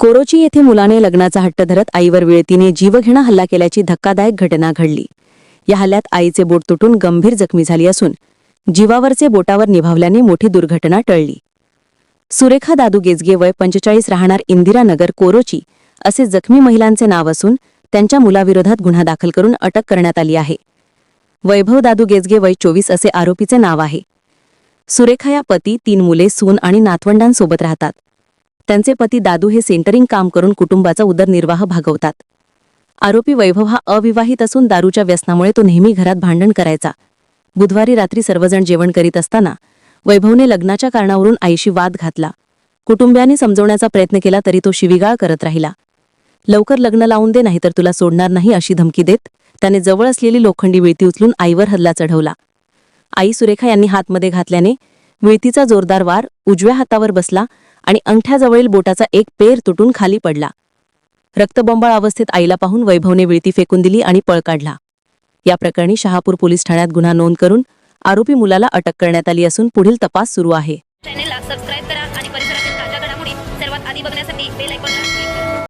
कोरोची येथे मुलाने लग्नाचा हट्ट धरत आईवर विळतीने जीवघेणा हल्ला केल्याची धक्कादायक घटना घडली. या हल्ल्यात आईचे बोट तुटून गंभीर जखमी झाली असून जीवावरचे बोटावर निभावल्याने मोठी दुर्घटना टळली. सुरेखा दादू गेजगे वय पंचेचाळीस राहणार इंदिरानगर कोरोची असे जखमी महिलांचे नाव असून त्यांच्या मुलाविरोधात गुन्हा दाखल करून अटक करण्यात आली आहे. वैभव दादू गेजगे वय चोवीस असे आरोपीचे नाव आहे. सुरेखा या पती तीन मुले सून आणि नातवंडांसोबत राहतात. त्यांचे पती दादू हे सेंटरिंग काम करून कुटुंबाचा उदरनिर्वाह भागवतात. आरोपी वैभव हा अविवाहित असून दारूच्या व्यसनामुळे तो नेहमी घरात भांडण करायचा. बुधवारी रात्री सर्वजण जेवण करीत असताना वैभवने लग्नाच्या कारणावरून आईशी वाद घातला. कुटुंबियांनी समजवण्याचा प्रयत्न केला तरी तो शिविगाळ करत राहिला. लवकर लग्न लावून दे नाहीतर तुला सोडणार नाही अशी धमकी देत त्याने जवळ असलेली लोखंडी विळती उचलून आईवर हल्ला चढवला. आई सुरेखा यांनी हातमध्ये घातल्याने मिळतीचा जोरदार वार उजव्या हातावर बसला आणि अंगठ्याजवळील बोटाचा एक पेर तुटून खाली पडला. रक्तबंबाळ अवस्थेत आईला पाहून वैभवने विळती फेकून दिली आणि पळ काढला. या प्रकरणी शहापूर पोलीस ठाण्यात गुन्हा नोंद करून आरोपी मुलाला अटक करण्यात आली असून पुढील तपास सुरू आहे. चॅनेलला सबस्क्राईब करा आणि परिसरातील ताज्या घडामोडी सर्वात आधी बघण्यासाठी बेल आयकॉन